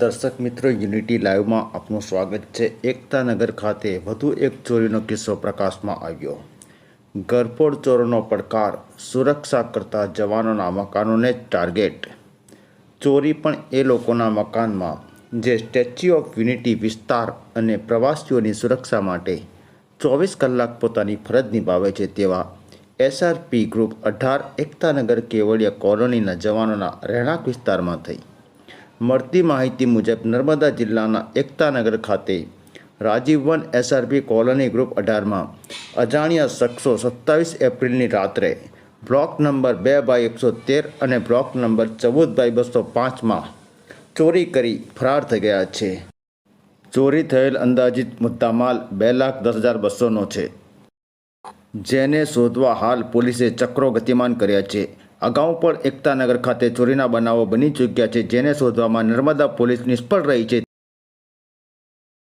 દર્શક મિત્રો, યુનિટી લાઈવમાં આપનું સ્વાગત છે. એકતાનગર ખાતે વધુ એક ચોરીનો કિસ્સો પ્રકાશમાં આવ્યો. ગરફોડ ચોરોનો પડકાર સુરક્ષા કરતા જવાનોના મકાનોને જ ટાર્ગેટ. ચોરી પણ એ લોકોના મકાનમાં. જે સ્ટેચ્યુ ઓફ યુનિટી વિસ્તાર અને પ્રવાસીઓની સુરક્ષા માટે ચોવીસ કલાક પોતાની ફરજ નિભાવે છે તેવા એસઆરપી ગ્રુપ અઢાર એકતાનગર કેવડિયા કોલોનીના જવાનોના રહેણાંક વિસ્તારમાં થઈ. મળતી માહિતી મુજબ નર્મદા જિલ્લાના એકતાનગર ખાતે રાજીવ વન એસઆરપી કોલોની ગ્રુપ અઢારમાં અજાણ્યા શખ્સો સત્તાવીસ એપ્રિલની રાત્રે બ્લોક નંબર બે બાય એકસો તેર અને બ્લોક નંબર ચૌદ બાય બસો પાંચમાં ચોરી કરી ફરાર થઈ ગયા છે. ચોરી થયેલ અંદાજિત મુદ્દામાલ બે લાખ દસ હજાર બસોનો છે. જેને શોધવા હાલ પોલીસે ચક્રો ગતિમાન કર્યા છે. અગાઉ પણ એકતાનગર ખાતે ચોરીના બનાવો બની ચૂક્યા છે, જેને શોધવામાં નર્મદા પોલીસ નિષ્ફળ રહી છે.